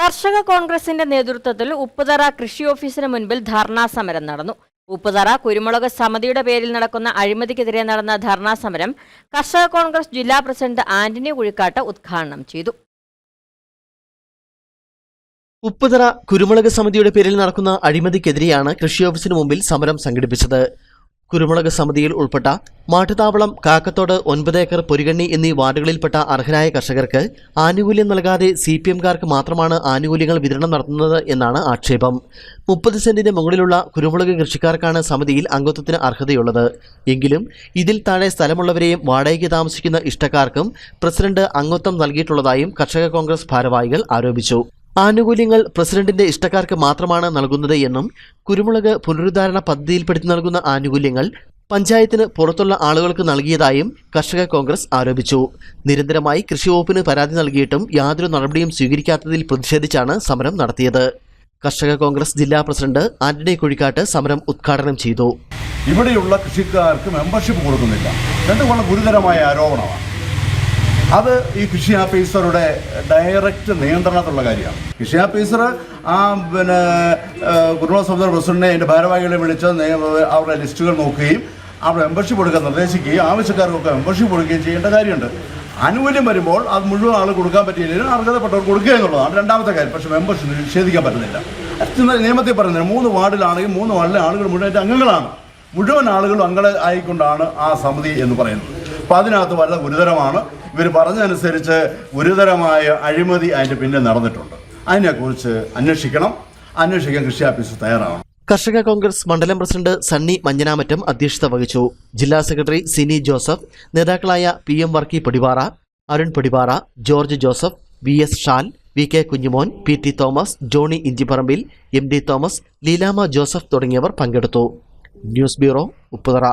കർഷക കോൺഗ്രസിന്റെ നേതൃത്വത്തിൽ ഉപ്പുതറ കൃഷി ഓഫീസിന് മുൻപിൽ ധർണാ സമരം നടന്നു. ഉപ്പുതറ കുരുമുളക് സമിതിയുടെ പേരിൽ നടക്കുന്ന അഴിമതിക്കെതിരെ നടന്ന ധർണാ സമരം കർഷക കോൺഗ്രസ് ജില്ലാ പ്രസിഡന്റ് ആന്റണി കുഴിക്കാട്ട് ഉദ്ഘാടനം ചെയ്തു. ഉപ്പുതറ കുരുമുളക് സമിതിയുടെ പേരിൽ നടക്കുന്ന അഴിമതിക്കെതിരെയാണ് കൃഷി ഓഫീസിന് മുമ്പിൽ സമരം സംഘടിപ്പിച്ചത്. കുരുമുളക് സമിതിയിൽ ഉൾപ്പെട്ട മാട്ടുതാവളം കാക്കത്തോട് ഒൻപത് ഏക്കർ പൊരുകണ്ണി എന്നീ വാർഡുകളിൽപ്പെട്ട അർഹരായ കർഷകർക്ക് ആനുകൂല്യം നൽകാതെ സി പി എംകാർക്ക് മാത്രമാണ് ആനുകൂല്യങ്ങൾ വിതരണം നടത്തുന്നത് എന്നാണ് ആക്ഷേപം. മുപ്പത് സെന്റിന് മുകളിലുള്ള കുരുമുളക് കൃഷിക്കാർക്കാണ് സമിതിയിൽ അംഗത്വത്തിന് അർഹതയുള്ളത്. എങ്കിലും ഇതിൽ താഴെ സ്ഥലമുള്ളവരെയും വാടകയ്ക്ക് താമസിക്കുന്ന ഇഷ്ടക്കാർക്കും പ്രസിഡന്റ് അംഗത്വം നൽകിയിട്ടുള്ളതായും കർഷക കോൺഗ്രസ് ഭാരവാഹികൾ ആരോപിച്ചു. ആനുകൂല്യങ്ങൾ പ്രസിഡന്റിന്റെ ഇഷ്ടക്കാർക്ക് മാത്രമാണ് നൽകുന്നത് എന്നും കുരുമുളക് പുനരുദ്ധാരണ പദ്ധതിയിൽപ്പെടുത്തി നൽകുന്ന ആനുകൂല്യങ്ങൾ പഞ്ചായത്തിന് പുറത്തുള്ള ആളുകൾക്ക് നൽകിയതായും കർഷക കോൺഗ്രസ് ആരോപിച്ചു. നിരന്തരമായി കൃഷി വകുപ്പിന് പരാതി നൽകിയിട്ടും യാതൊരു നടപടിയും സ്വീകരിക്കാത്തതിൽ പ്രതിഷേധിച്ചാണ് സമരം നടത്തിയത്. കർഷക കോൺഗ്രസ് ജില്ലാ പ്രസിഡന്റ് ആന്റണി കുഴിക്കാട്ട് സമരം ഉദ്ഘാടനം ചെയ്തു. ഇവിടെയുള്ള കൃഷിക്കാർക്ക് മെമ്പർഷിപ്പ് കൊടുക്കുന്നില്ല. ഗുരുതരമായ ആരോപണമാണ്. അത് ഈ കൃഷി ഓഫീസറുടെ ഡയറക്റ്റ് നിയന്ത്രണത്തിലുള്ള കാര്യമാണ്. കൃഷി ഓഫീസർ ആ പിന്നെ കുടുംബ സമുദ്ര പ്രസിഡന്റിനെ എന്റെ ഭാരവാഹികളെ വിളിച്ച് അവരുടെ ലിസ്റ്റുകൾ നോക്കുകയും അവിടെ മെമ്പർഷിപ്പ് കൊടുക്കാൻ നിർദ്ദേശിക്കുകയും ആവശ്യക്കാർക്കൊക്കെ മെമ്പർഷിപ്പ് കൊടുക്കുകയും ചെയ്യേണ്ട കാര്യമുണ്ട്. ആനുകൂല്യം വരുമ്പോൾ അത് മുഴുവൻ ആൾ കൊടുക്കാൻ പറ്റിയില്ലെങ്കിൽ അർഹതപ്പെട്ടവർ കൊടുക്കുക എന്നുള്ളതാണ്. രണ്ടാമത്തെ കാര്യം. പക്ഷേ മെമ്പർഷിപ്പ് നിഷേധിക്കാൻ പറ്റുന്നില്ല. നിയമത്തിൽ പറയുന്നത് മൂന്ന് വാർഡിലാണെങ്കിൽ മൂന്ന് വാർഡിലെ ആളുകൾ മുഴുവൻ അംഗങ്ങളാണ്. മുഴുവൻ ആളുകളും അംഗങ്ങളായിക്കൊണ്ടാണ് ആ സമിതി എന്ന് പറയുന്നത്. അപ്പം അതിനകത്ത് വളരെ ഗുരുതരമാണ്. ഇവർ പറഞ്ഞതനുസരിച്ച് ഗുരുതരമായ അഴിമതി അതിന്റെ പിന്നെ നടന്നിട്ടുണ്ട്. അതിനെക്കുറിച്ച് അന്വേഷിക്കണം. അന്വേഷിക്കാൻ കൃഷി ഓഫീസ് തയ്യാറാവണം. കർഷക കോൺഗ്രസ് മണ്ഡലം പ്രസിഡന്റ് സണ്ണി മഞ്ഞനാമറ്റം അധ്യക്ഷത വഹിച്ചു. ജില്ലാ സെക്രട്ടറി സിനി ജോസഫ് നേതാക്കളായ P M Varkey Podivara Arun Podivara George Joseph V S Shal V K Kunjumon P T Thomas Johny Inchiparambil M D Thomas Leelamma Joseph തുടങ്ങിയവർ പങ്കെടുത്തു. News bureau Upputhara.